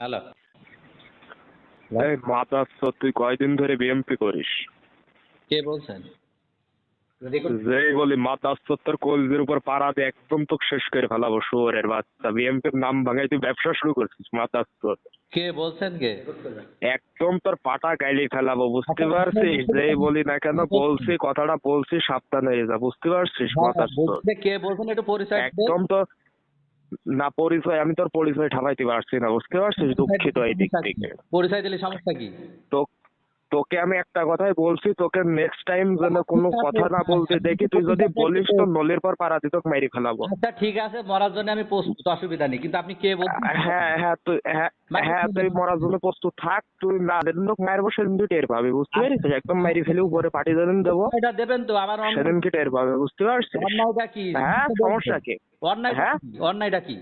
Hello তুই কয়দিন ধরে বিএমপি করিস? কে বলছেন? বলি তোর কলজের উপর পাড়া দিয়ে একদম তোকে শেষ করে ফেলাবো শুয়োরের বাচ্চা। বিএমপির নাম ভাঙাই তুই ব্যবসা শুরু করছিস মাথা তোর কে বলছেন কে? একদম তোর পাটা গাইলে ফেলাবো বুঝতে পারছিস? যেই বলি না কেন বলছি কথাটা বলছি সাবধানে হয়ে যা বুঝতে পারছিস মাথা তোর কে বলছেন একটু পরিচয় একদম তো না পরিচয় আমি তোর পরিচয় ঠাপাইতে পারছি না বুঝতে পারছিস? দুঃখিত এই দিক থেকে। পরিচয় দিলে সমস্যা কি? তো তোকে আমি একটা কথাই বলছি তোকে নেক্সট টাইম যেন কোনো কথা না বলতে দেখি তুই যদি বলিস তো নলের পর পাড়া তোকে মেরে ফেলাবো। আচ্ছা ঠিক আছে মরার জন্য আমি প্রস্তুত অসুবিধা নেই কিন্তু আপনি কে বলছেন? হ্যাঁ হ্যাঁ তুই হ্যাঁ হ্যাঁ তুই মরার জন্য প্রস্তুত থাক তুই না যেদিন তোকে মায়ের বসে সেদিন তুই টের পাবি বুঝতে পারিস একদম মেরে ফেলে উপরে পাটি যেদিন দেবো। এটা দেবেন তো আমার সেদিন কি টের পাবে বুঝতে পারছিস? অন্যায়টা কি? হ্যাঁ সমস্যা কি? অন্যায় হ্যাঁ? অন্যায়টা কি?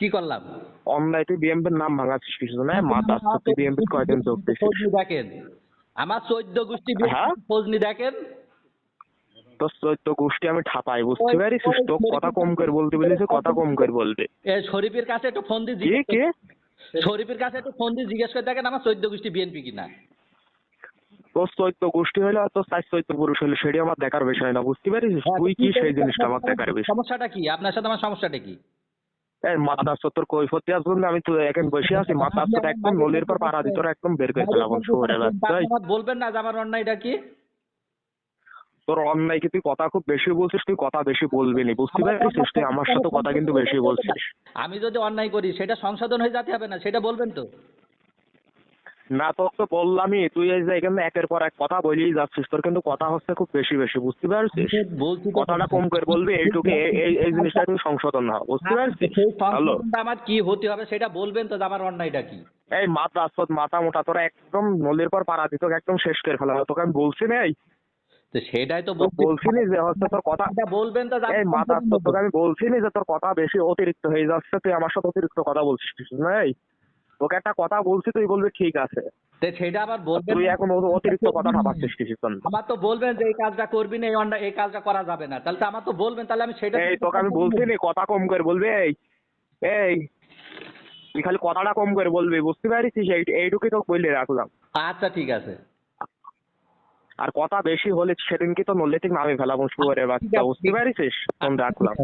কি করলাম? অনলাইন বিএমপির নাম ভাঙাচ্ছিস কিছু না মাথা তুই বিএমপি কয়দিন চোখ দিছিস দেখেন। আমার চোদ্দ গোষ্ঠী হ্যাঁ? ফজনি দেখেন। তোর চৈত্য গোষ্ঠী আমি ঠাপাই বুঝতে পারিস? তো কথা কম করে বলতে বলেছে কথা কম করে বলবে। এ শরীফের কাছে একটু ফোন দিয়ে কি জিজ্ঞেস কি শরীফের কাছে একটু ফোন দিয়ে জিজ্ঞেস করে দেখেন আমার চোদ্দ গোষ্ঠী বিএনপি কিনা। তোর চৈত্য গোষ্ঠী হলে আর তোর চার চৈত্য পুরুষ হলে সেটি আমার দেখার বিষয় না বুঝতে পারিস? তুই কি সেই জিনিসটা আমার দেখার বিষয়? সমস্যাটা কি? আপনার সাথে আমার সমস্যাটা কি? কৈফত দেওয়ার জন্য আমি তো এখন বসে আছি তোর একদম নলির পর পাড়া দিত একদম বের করে শহরে বলবেন না যে আমার অন্যায়টা কি? তোর অন্যায় কি তুই কথা খুব বেশি বলছিস তুই কথা বেশি বলবি নি বুঝতে পারছিস? তুই আমার সাথে কথা কিন্তু বেশি বলছিস। আমি যদি অন্যায় করি সেটা সংশোধন হয়ে যেতে হবে না? সেটা বলবেন তো? না তোর তো বললামই তুই এই যে এখানে একের পর এক কথা বলেই যাচ্ছিস তোর কিন্তু কথা হচ্ছে খুব বেশি বেশি বুঝতে পারছিস? কথাটা কম করে বলবি এইটুকু এই এই- এই জিনিসটা তুই সংশোধন না বুঝতে পারছিস? হ্যালো। আমার কি হতে হবে সেটা বলবেন তো আমার অন্যায়টা কি? এই মাথা আসত মাথা মোটা তোরা একদম নলির পর পাড়া দিত একদম শেষ করে ফেলা তোকে আমি বলছি না এই? তো সেটাই তো তো বলছি। বলছি যে হচ্ছে তোর কথা বলবেন তো এই মাথা তোকে আমি বলছি নি যে তোর কথা বেশি অতিরিক্ত হয়ে যাচ্ছে তুই আমার সাথে অতিরিক্ত কথা বলছিস কিছু নাই তোকে একটা কথা বলছি তুই বলবি ঠিক আছে। সেটা আবার বলবেন তুই এখন অতিরিক্ত কথা ভাবাচ্ছিস কিছুক্ষণ। আমার তো বলবেন যে এই কাজটা করবি না এই অন্যায় এই কাজটা করা যাবে না। তাহলে তো আমার তো বলবেন তাহলে আমি সেটা এই তোকে আমি বলছি নি কথা কম করে বলবি এই এই তুই খালি কথাটা কম করে বলবি বুঝতে পারিস এইটুকুই তোকে বলে রাখলাম। আচ্ছা ঠিক আছে। আর কথা বেশি হলে সেদিনকে তো নল্লে ঠিক নামে ফেলাম শুয়ারের বাচ্চা বুঝতে পারিস ফোন রাখলাম।